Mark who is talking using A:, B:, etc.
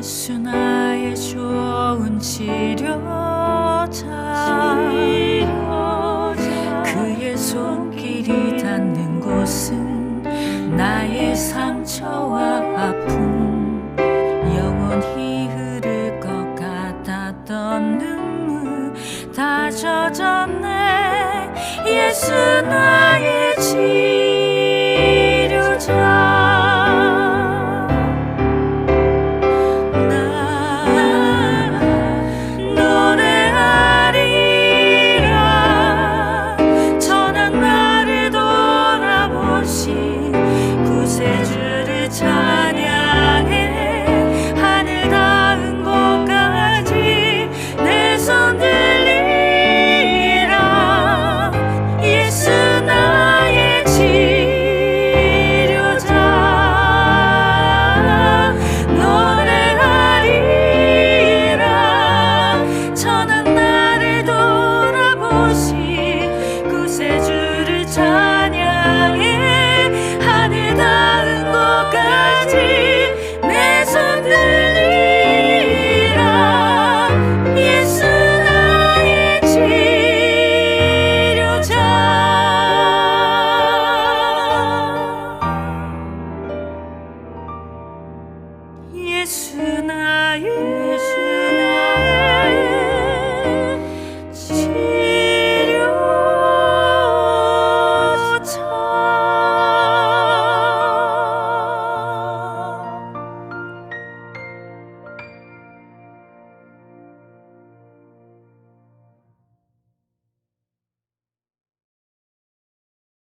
A: 예수 나의 좋은 치료자. 그의 손길이 닿는 곳은 나의 상처와 아픔. 영원히 흐를 것 같았던 눈물 다 젖었네. 예수 나의 치료 time.